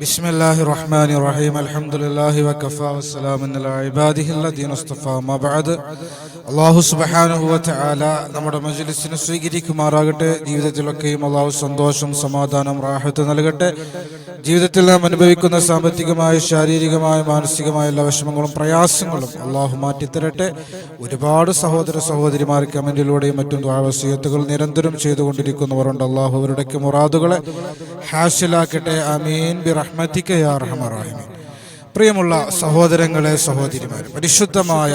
بسم الله الرحمن الرحيم الحمد لله وكفى والسلام على عباده الذين اصطفى ما بعد അള്ളാഹു സുബഹാനുഹു വതആല നമ്മുടെ മജ്ലിസിനെ സ്വീകരിക്കുമാറാകട്ടെ ജീവിതത്തിലൊക്കെയും അള്ളാഹു സന്തോഷം സമാധാനം റാഹത്ത് നൽകട്ടെ ജീവിതത്തിൽ നാം അനുഭവിക്കുന്ന സാമ്പത്തികമായ ശാരീരികമായ മാനസികമായ എല്ലാ വിഷമങ്ങളും പ്രയാസങ്ങളും അള്ളാഹു മാറ്റിത്തരട്ടെ ഒരുപാട് സഹോദര സഹോദരിമാർ കമന്റിലൂടെയും മറ്റും ദ്വാവസീയത്തുകൾ നിരന്തരം ചെയ്തുകൊണ്ടിരിക്കുന്നവരുണ്ട് അള്ളാഹു അവരുടെയൊക്കെ മുറാദുകളെ ഹാസിലാക്കട്ടെ അമീൻ ബി റഹ്മത്തിക്ക പ്രിയമുള്ള സഹോദരങ്ങളെ സഹോദരിമാരെ പരിശുദ്ധമായ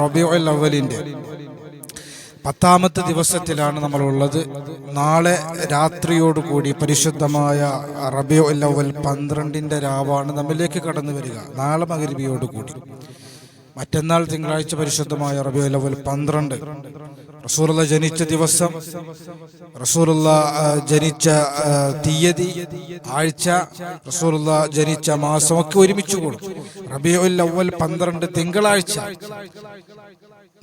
റബിയുൽ അവലിന്റെ പത്താമത്തെ ദിവസത്തിലാണ് നമ്മളുള്ളത്. നാളെ രാത്രിയോടുകൂടി പരിശുദ്ധമായ റബിയുൽ അവൽ പന്ത്രണ്ടിന്റെ രാവാണ് നമ്മിലേക്ക് കടന്നു വരിക. നാളെ മകരിബിയോടുകൂടി മറ്റന്നാൾ തിങ്കളാഴ്ച പരിശുദ്ധമായ റബിയുൽ അവൽ പന്ത്രണ്ട്. റസൂലുള്ള ജനിച്ച ദിവസം റസൂറുള്ള ജനിച്ച തീയതി ആഴ്ച റസൂറുള്ള ജനിച്ച മാസമൊക്കെ ഒരുമിച്ച് കൂടും. റബിയുൽ അവൽ പന്ത്രണ്ട് തിങ്കളാഴ്ച.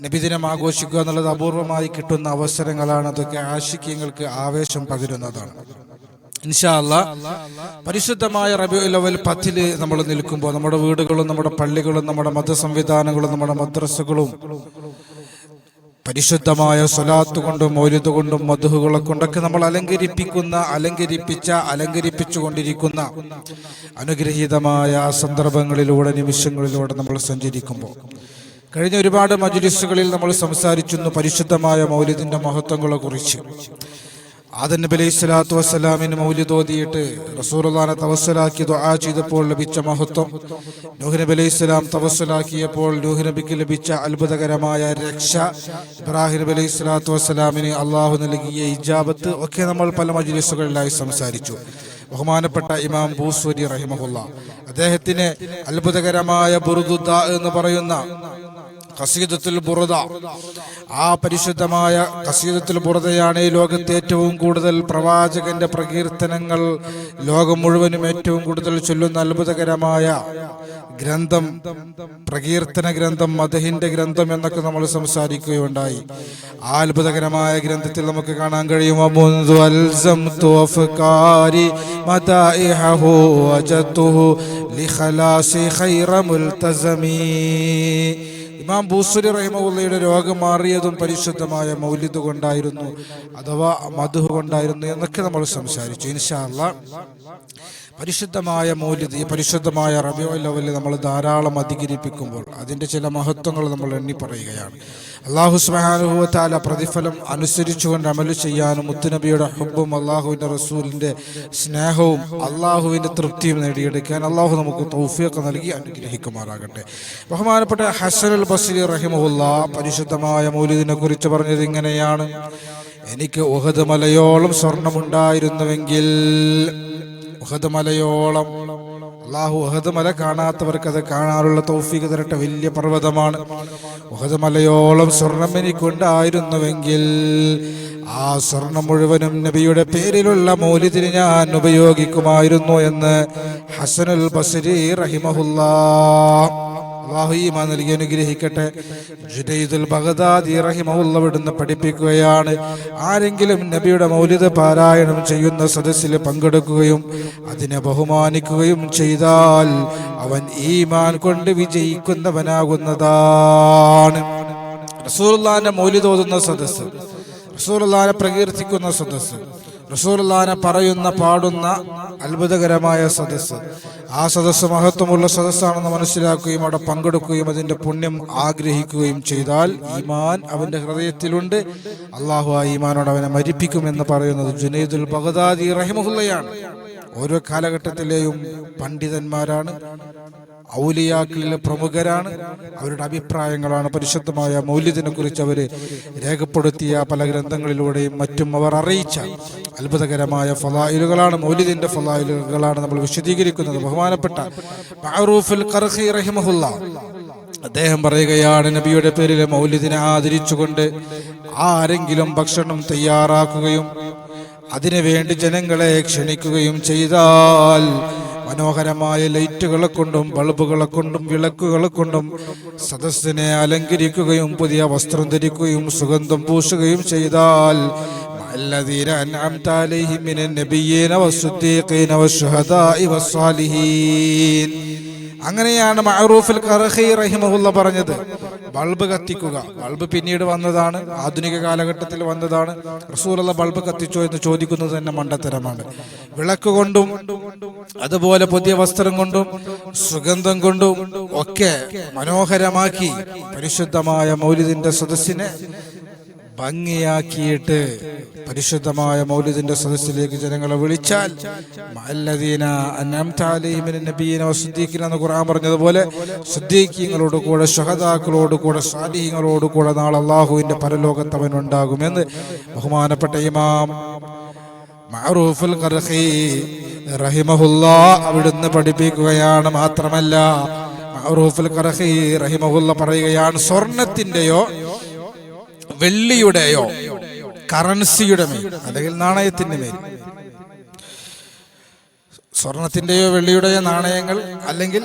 നബിദിനം ആഘോഷിക്കുക എന്നുള്ളത് അപൂർവമായി കിട്ടുന്ന അവസരങ്ങളാണ്. അതൊക്കെ ആശിക്യങ്ങൾക്ക് ആവേശം പകരുന്നതാണ്. ഇൻഷാ അല്ലാ പരിശുദ്ധമായ റബിയു ലെവൽ പത്തിൽ നമ്മൾ നിൽക്കുമ്പോൾ നമ്മുടെ വീടുകളും നമ്മുടെ പള്ളികളും നമ്മുടെ മത സംവിധാനങ്ങളും നമ്മുടെ മദ്രസകളും പരിശുദ്ധമായ സ്വലാത്ത് കൊണ്ടും മൗലിദ് കൊണ്ടും മധുഹുകളെ കൊണ്ടൊക്കെ നമ്മൾ അലങ്കരിപ്പിക്കുന്ന അലങ്കരിപ്പിച്ച അലങ്കരിപ്പിച്ചു കൊണ്ടിരിക്കുന്ന അനുഗ്രഹീതമായ സന്ദർഭങ്ങളിലൂടെ നിമിഷങ്ങളിലൂടെ നമ്മൾ സഞ്ചരിക്കുമ്പോൾ. കഴിഞ്ഞ ഒരുപാട് മജുലിസുകളിൽ നമ്മൾ സംസാരിച്ചിരുന്നു പരിശുദ്ധമായ മൗലിദിന്റെ മഹത്വങ്ങളെ കുറിച്ച് ആദൻ നബി അലൈഹി സ്വലാത്തു വസ്സലാമിന് മൗലിദ് ഓതിയിട്ട് റസൂറുല്ലാനെ തവസ്സലാക്കി ദുആ ചെയ്തപ്പോൾ ലഭിച്ച മഹത്വം. നൂഹ് നബി അലൈഹി സ്വലാം തവസ്സലാക്കിയപ്പോൾ നൂഹ് നബിക്ക് ലഭിച്ച അത്ഭുതകരമായ രക്ഷ ഇബ്രാഹിം നബി അലൈഹി സ്വലാത്തു വസ്സലാമിന് അള്ളാഹു നൽകിയ ഇജാബത്ത് ഒക്കെ നമ്മൾ പല മജ്ലിസുകളിലായി സംസാരിച്ചു. ബഹുമാനപ്പെട്ട ഇമാം ബൂസൂരി റഹിമഹുല്ല. അദ്ദേഹത്തിന് അത്ഭുതകരമായ ബുറുദുദ്ദ എന്ന് പറയുന്ന കസീദത്തുൽ ബുറദ ആ പരിശുദ്ധമായ കസീദത്തുൽ ബുറദയാണ് ഈ ലോകത്ത് ഏറ്റവും കൂടുതൽ പ്രവാചകന്റെ പ്രകീർത്തനങ്ങൾ ലോകം മുഴുവനും ഏറ്റവും കൂടുതൽ ചൊല്ലുന്ന അത്ഭുതകരമായ ഗ്രന്ഥം പ്രകീർത്തന ഗ്രന്ഥം മദഹിന്റെ ഗ്രന്ഥം എന്നൊക്കെ നമ്മൾ സംസാരിക്കുകയുണ്ടായി. ആ അത്ഭുതകരമായ ഗ്രന്ഥത്തിൽ നമുക്ക് കാണാൻ കഴിയും ഇമാം ബൂസുരി റഹിമുള്ളയുടെ രോഗം മാറിയതും പരിശുദ്ധമായ മൗലിദ് കൊണ്ടായിരുന്നു അഥവാ മധു കൊണ്ടായിരുന്നു എന്നൊക്കെ നമ്മൾ സംസാരിച്ചു. ഇൻഷാല്ല പരിശുദ്ധമായ മൗലിദ് ഈ പരിശുദ്ധമായ റബിയോ ലെവലിൽ നമ്മൾ ധാരാളം അധികരിപ്പിക്കുമ്പോൾ അതിന്റെ ചില മഹത്വങ്ങൾ നമ്മൾ എണ്ണി പറയുകയാണ്. അള്ളാഹു സ്മഹാനുഭവത്താല പ്രതിഫലം അനുസരിച്ചുകൊണ്ട് അമൽ ചെയ്യാനും മുത്തുനബിയുടെ ഹുബും അള്ളാഹുവിന്റെ റസൂലിന്റെ സ്നേഹവും അള്ളാഹുവിന്റെ തൃപ്തിയും നേടിയെടുക്കാൻ അള്ളാഹു നമുക്ക് തൗഫിയൊക്കെ നൽകി അനുഗ്രഹിക്കുമാറാകട്ടെ. ബഹുമാനപ്പെട്ട ഹസൻ അൽ ബസീർ റഹിമുല്ല പരിശുദ്ധമായ മൂല്യത്തിനെ കുറിച്ച് പറഞ്ഞത് ഇങ്ങനെയാണ്. എനിക്ക് ഉഹദ് മലയോളം സ്വർണമുണ്ടായിരുന്നുവെങ്കിൽ ഉഹദ് മലയോളം അള്ളാഹു ഉഹദ് മല കാണാത്തവർക്ക് അത് കാണാനുള്ള തൗഫീഖ് തരട്ടെ വലിയ പർവതമാണ്. ഉഹദ് മലയോളം സ്വർണം എനിക്കുണ്ടായിരുന്നുവെങ്കിൽ ആ സ്വർണം മുഴുവനും നബിയുടെ പേരിലുള്ള മൂല്യത്തിന് ഞാൻ ഉപയോഗിക്കുമായിരുന്നു എന്ന് ഹസനുൽ ബസരി റഹിമഹുല്ലാ അള്ളാഹു നൽകി അനുഗ്രഹിക്കട്ടെ. ജുനൈദുൽ ബഗദാദി വിടുന്ന് പഠിപ്പിക്കുകയാണ്. ആരെങ്കിലും നബിയുടെ മൗലിത പാരായണം ചെയ്യുന്ന സദസ്സിൽ പങ്കെടുക്കുകയും അതിനെ ബഹുമാനിക്കുകയും ചെയ്താൽ അവൻ ഈമാൻ കൊണ്ട് വിജയിക്കുന്നവനാകുന്നതാണ്. റസൂലുള്ളാന്റെ മൗലിദ് ഓതുന്ന സദസ്സ് റസൂലുള്ളാനെ പ്രകീർത്തിക്കുന്ന സദസ്സ് റസൂലുള്ളാനെ പറയുന്ന പാടുന്ന അത്ഭുതകരമായ സദസ്സ് ആ സദസ്സ് മഹത്വമുള്ള സദസ്സാണെന്ന് മനസ്സിലാക്കുകയും അവിടെ പങ്കെടുക്കുകയും അതിന്റെ പുണ്യം ആഗ്രഹിക്കുകയും ചെയ്താൽ ഈമാൻ അവന്റെ ഹൃദയത്തിലുണ്ട്. അള്ളാഹു ആ ഈമാനോട് അവനെ മരിപ്പിക്കുമെന്ന് പറയുന്നത് ജുനൈദുൽ ബഗദാദി റഹിമുഹുള്ളയാണ് ഓരോ കാലഘട്ടത്തിലെയും പണ്ഡിതന്മാരാണ്. ഔലിയാക്കളിലെ പ്രമുഖരാണ്. അവരുടെ അഭിപ്രായങ്ങളാണ് പരിശുദ്ധമായ മൗല്യത്തിനെ കുറിച്ച് അവർ രേഖപ്പെടുത്തിയ പല ഗ്രന്ഥങ്ങളിലൂടെയും മറ്റും അവർ അറിയിച്ച അത്ഭുതകരമായ ഫലായിലുകളാണ് മൗലിദിന്റെ ഫലായിലുകളാണ് നമ്മൾ വിശദീകരിക്കുന്നത്. ബഹുമാനപ്പെട്ട ഖർഖി അദ്ദേഹം പറയുകയാണ് നബിയുടെ പേരിൽ മൗല്യത്തിനെ ആദരിച്ചുകൊണ്ട് ആരെങ്കിലും ഭക്ഷണം തയ്യാറാക്കുകയും അതിനുവേണ്ടി ജനങ്ങളെ ക്ഷണിക്കുകയും ചെയ്താൽ മനോഹരമായ ലൈറ്റുകളെ കൊണ്ടും ബൾബുകളെ കൊണ്ടും വിളക്കുകളെ കൊണ്ടും സദസ്സിനെ അലങ്കരിക്കുകയും പുതിയ വസ്ത്രം ധരിക്കുകയും സുഗന്ധം പൂശുകയും ചെയ്താൽ الذين أنعمت عليهم من النبيين والصديقين والشهداء والصالحين അങ്ങനെയാണ് മഅറൂഫുൽ കറഹി റഹിമഹുല്ല പറഞ്ഞത് ബൾബ് കത്തിക്കുക. ബൾബ് പിന്നീട് വന്നതാണ് ആധുനിക കാലഘട്ടത്തിൽ വന്നതാണ്. റസൂലുള്ള ബൾബ് കത്തിച്ചോ എന്ന് ചോദിക്കുന്നത് തന്നെ മണ്ടത്തരമാണ്. വിളക്ക് കൊണ്ടും അതുപോലെ പുതിയ വസ്ത്രം കൊണ്ടും സുഗന്ധം കൊണ്ടും ഒക്കെ മനോഹരമാക്കി പരിശുദ്ധമായ മൗലിദിന്റെ സദസ്സിനെ ഭംഗിയാക്കിയിട്ട് പരിശുദ്ധമായ മൗലിദിന്റെ സദസ്സിലേക്ക് ജനങ്ങളെ വിളിച്ചാൽ എന്ന് ഖുർആൻ പറഞ്ഞതുപോലെ സുദ്ദീഖീങ്ങളോട് കൂടെ ഷഹദാക്കളോട് കൂടെ സാലിഹ്യങ്ങളോട് കൂടെ നാളെ അള്ളാഹുവിന്റെ പരലോകത്ത് അവൻ ഉണ്ടാകുമെന്ന് ബഹുമാനപ്പെട്ട ഇമാം അവിടുന്ന് പഠിപ്പിക്കുകയാണ് മാത്രമല്ല. പറയുകയാണ് സ്വർണത്തിന്റെയോ വെള്ളിയുടെയോ കറൻസിയുടെ മേൽ അല്ലെങ്കിൽ നാണയത്തിന്റെ മേൽ. സ്വർണത്തിന്റെയോ വെള്ളിയുടെയോ നാണയങ്ങൾ അല്ലെങ്കിൽ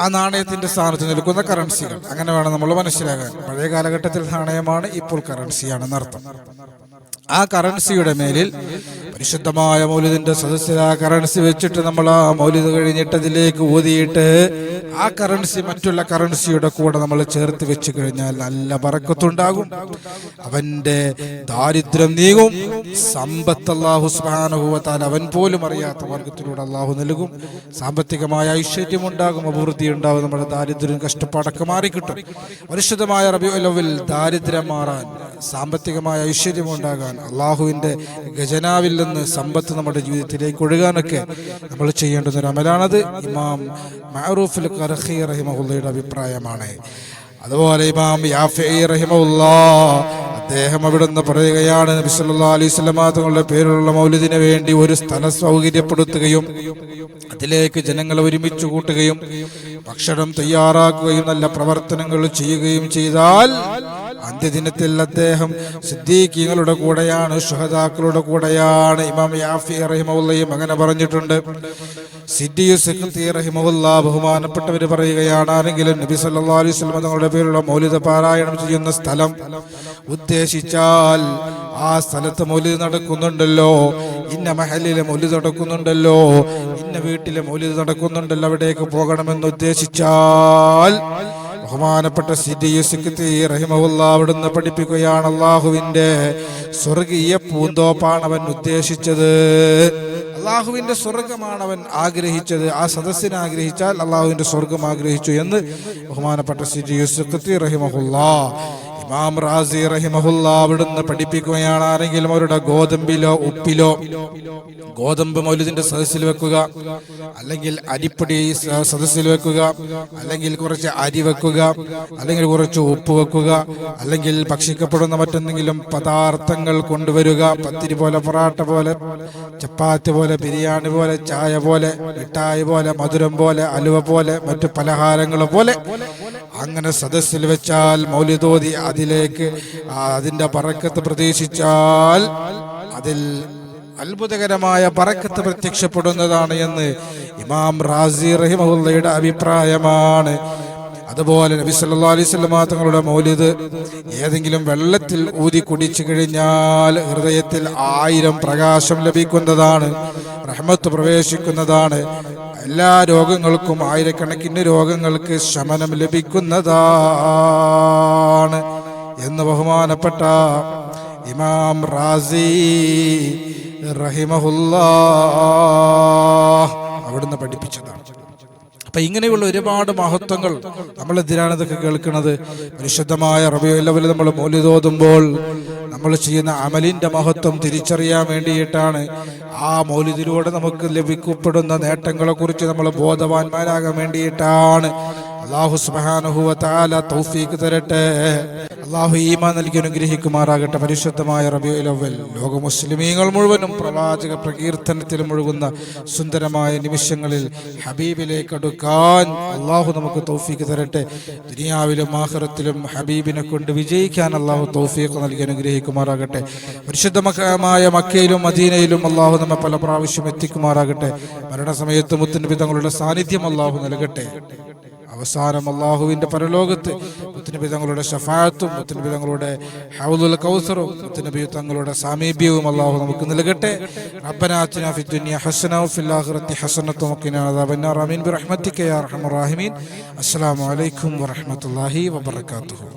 ആ നാണയത്തിന്റെ സ്ഥാനത്ത് നിൽക്കുന്ന കറൻസികൾ അങ്ങനെ വേണം നമ്മൾ മനസ്സിലാക്കാൻ. പഴയ കാലഘട്ടത്തിൽ നാണയമാണ് ഇപ്പോൾ കറൻസിയാണ് അർത്ഥം ആ കറൻസിയുടെ മേലിൽ പരിശുദ്ധമായ മൗലിദിന്റെ സദസ്സിൽ ആ കറൻസി വെച്ചിട്ട് നമ്മൾ ആ മൗലിദ് കഴിഞ്ഞിട്ട് അതിലേക്ക് ഊതിയിട്ട് ആ കറൻസി മറ്റുള്ള കറൻസിയുടെ കൂടെ നമ്മൾ ചേർത്ത് വെച്ച് കഴിഞ്ഞാൽ നല്ല പറക്കത്തുണ്ടാകും അവന്റെ ദാരിദ്ര്യം നീങ്ങും. സമ്പത്ത് അള്ളാഹു സ്മാനുഭവത്താൽ അവൻ പോലും അറിയാത്ത മാർഗത്തിലൂടെ അള്ളാഹു നൽകും. സാമ്പത്തികമായ ഐശ്വര്യം ഉണ്ടാകും. അഭിവൃദ്ധി ഉണ്ടാകും. നമ്മുടെ ദാരിദ്ര്യം കഷ്ടപ്പാടൊക്കെ മാറിക്കിട്ടും. പരിശുദ്ധമായ റബിയുലവിൽ ദാരിദ്ര്യം മാറാൻ സാമ്പത്തികമായ ഐശ്വര്യം ഉണ്ടാകാൻ അള്ളാഹുവിന്റെ ഖജനാവിൽ നിന്ന് സമ്പത്ത് നമ്മുടെ ജീവിതത്തിലേക്ക് ഒഴുകാനൊക്കെ നമ്മൾ ചെയ്യേണ്ടുന്ന ഒരു അമലാണത്. ഇമാം മഹറൂഫുൽ കർഹി റഹിമഹുല്ലയുടെ അഭിപ്രായമാണ്. അതുപോലെ ഇമാം യാഫി റഹിമുല്ലാ അദ്ദേഹം അവിടുന്ന് പറയുകയാണ് നബി സല്ലല്ലാഹു അലൈഹി വസല്ലമ തങ്ങളുടെ പേരിലുള്ള മൗലിദിന് വേണ്ടി ഒരു സ്ഥലം സൗകര്യപ്പെടുത്തുകയും അതിലേക്ക് ജനങ്ങളെ ഒരുമിച്ച് കൂട്ടുകയും ഭക്ഷണം തയ്യാറാക്കുകയും നല്ല പ്രവർത്തനങ്ങൾ ചെയ്യുകയും ചെയ്താൽ അന്ത്യദിനത്തിൽ അദ്ദേഹം സിദ്ദീഖികളുടെ കൂടെയാണ് ഷുഹദാക്കളുടെ കൂടെയാണ്. ഇമാം യാഫി റഹിമുല്ലയും അങ്ങനെ പറഞ്ഞിട്ടുണ്ട്. റഹിമവുല്ല ബഹുമാനപ്പെട്ടവർ പറയുകയാണ് ആരെങ്കിലും നബി സല്ലാ അലൈഹി തങ്ങളുടെ പേരുള്ള മൗലിത പാരായണം ചെയ്യുന്ന സ്ഥലം ഉദ്ദേശിച്ചാൽ ആ സ്ഥലത്ത് മൗലിദ് നടക്കുന്നുണ്ടല്ലോ. ഇന്ന മഹലിലെ മൗലിദ് നടക്കുന്നുണ്ടല്ലോ. ഇന്ന വീട്ടിലെ മൗലിദ് നടക്കുന്നുണ്ടല്ലോ. അവിടേക്ക് പോകണമെന്ന് ഉദ്ദേശിച്ചാൽ ബഹുമാനപ്പെട്ട റഹിമഹുല്ല അവിടുന്ന് പഠിപ്പിക്കുകയാണ് അള്ളാഹുവിന്റെ സ്വർഗീയ പൂന്തോപ്പാണ് അവൻ ഉദ്ദേശിച്ചത്. അള്ളാഹുവിന്റെ സ്വർഗമാണ് അവൻ ആഗ്രഹിച്ചത്. ആ സദസ്സിനെ ആഗ്രഹിച്ചാൽ അള്ളാഹുവിന്റെ സ്വർഗം ആഗ്രഹിച്ചു എന്ന് ബഹുമാനപ്പെട്ട സിദ്ദീഖ് റഹിമഹുല്ല ഇമാം റാസി റഹിമഹുല്ല അവിടുന്ന് പഠിപ്പിക്കുകയാണ് ആരെങ്കിലും അവരുടെ ഗോതമ്പിലോ ഉപ്പിലോ ഗോതമ്പ് മൗലിദിന്റെ സദസ്സിൽ വെക്കുക അല്ലെങ്കിൽ അരിപ്പൊടി സദസ്സിൽ വെക്കുക അല്ലെങ്കിൽ കുറച്ച് അരി വെക്കുക അല്ലെങ്കിൽ കുറച്ച് ഉപ്പ് വെക്കുക അല്ലെങ്കിൽ ഭക്ഷിക്കപ്പെടുന്ന മറ്റെന്തെങ്കിലും പദാർത്ഥങ്ങൾ കൊണ്ടുവരിക പത്തിരി പോലെ പൊറാട്ട പോലെ ചപ്പാത്തി പോലെ ബിരിയാണി പോലെ ചായ പോലെ മിഠായി പോലെ മധുരം പോലെ അലുവ പോലെ മറ്റു പലഹാരങ്ങൾ പോലെ അങ്ങനെ സദസ്സിൽ വെച്ചാൽ മൗലിതോതി അതിലേക്ക് അതിന്റെ പറക്കത്ത് പ്രതീക്ഷിച്ചാൽ അതിൽ അത്ഭുതകരമായ പറക്കത്ത് പ്രത്യക്ഷപ്പെടുന്നതാണ് എന്ന് ഇമാം റാസി റഹിമഹുല്ലയുടെ അഭിപ്രായമാണ്. അതുപോലെ നബി സല്ലല്ലാഹു അലൈഹി വസല്ലമ തങ്ങളുടെ മൗലിദ് ഏതെങ്കിലും വെള്ളത്തിൽ ഊതി കുടിച്ചു കഴിഞ്ഞാൽ ഹൃദയത്തിൽ ആയിരം പ്രകാശം ലഭിക്കുന്നതാണ് റഹ്മത്ത് പ്രവേശിക്കുന്നതാണ്. എല്ലാ രോഗങ്ങൾക്കും ആയിരക്കണക്കിന് രോഗങ്ങൾക്ക് ശമനം ലഭിക്കുന്നതാണ് എന്ന് ബഹുമാനപ്പെട്ട ഇമാം റാസി റഹിമഹുല്ലാ അവിടുന്ന് പഠിപ്പിച്ചതാണ്. അപ്പൊ ഇങ്ങനെയുള്ള ഒരുപാട് മഹത്വങ്ങൾ നമ്മൾ എന്തിനാണ് ഇതൊക്കെ കേൾക്കുന്നത്? പരിശുദ്ധമായ റബിയുല്ലവൽ നമ്മൾ മൗലിതോതുമ്പോൾ നമ്മൾ ചെയ്യുന്ന അമലിന്റെ മഹത്വം തിരിച്ചറിയാൻ വേണ്ടിയിട്ടാണ് ആ മൗലിതിലൂടെ നമുക്ക് ലഭിക്കപ്പെടുന്ന നേട്ടങ്ങളെ കുറിച്ച് നമ്മൾ ബോധവാന്മാരാകാൻ വേണ്ടിയിട്ടാണ്. അള്ളാഹു സുബാനുഹുവ താല തൗഫീക്ക് തരട്ടെ. അള്ളാഹു ഈമാ നൽകി അനുഗ്രഹിക്കുമാറാകട്ടെ. പരിശുദ്ധമായ റബിയുലവൽ ലോക മുസ്ലിമീങ്ങൾ മുഴുവനും പ്രവാചക പ്രകീർത്തനത്തിൽ മുഴുകുന്ന സുന്ദരമായ നിമിഷങ്ങളിൽ ഹബീബിലേക്ക് അടുക്കാൻ അള്ളാഹു നമുക്ക് തൗഫീക്ക് തരട്ടെ. ദുനിയാവിലും ആഹ്റത്തിലും ഹബീബിനെ കൊണ്ട് വിജയിക്കാൻ അള്ളാഹു തൗഫീഖ് നൽകി അനുഗ്രഹിക്കുമാറാകട്ടെ. പരിശുദ്ധമായ മക്കയിലും മദീനയിലും അള്ളാഹു നമ്മെ പല പ്രാവശ്യം എത്തിക്കുമാറാകട്ടെ. മരണസമയത്ത് മുത്തുനബി തങ്ങളുടെ സാന്നിധ്യം അള്ളാഹു നൽകട്ടെ. അവസാനം അള്ളാഹുവിന്റെ പരലോകത്ത് മുത്തനബി തങ്ങളുടെ ഷഫായത്തും മുത്തനബി തങ്ങളുടെ ഹൗദുൽ കൗസറും മുത്തനബി തങ്ങളുടെ സാമീപ്യവും അള്ളാഹു നമുക്ക് നൽകട്ടെ. ദുനിയ ഹസന അസ്സലാമു അലൈക്കും വറഹ്മത്തുള്ളാഹി വബറകാതുഹു.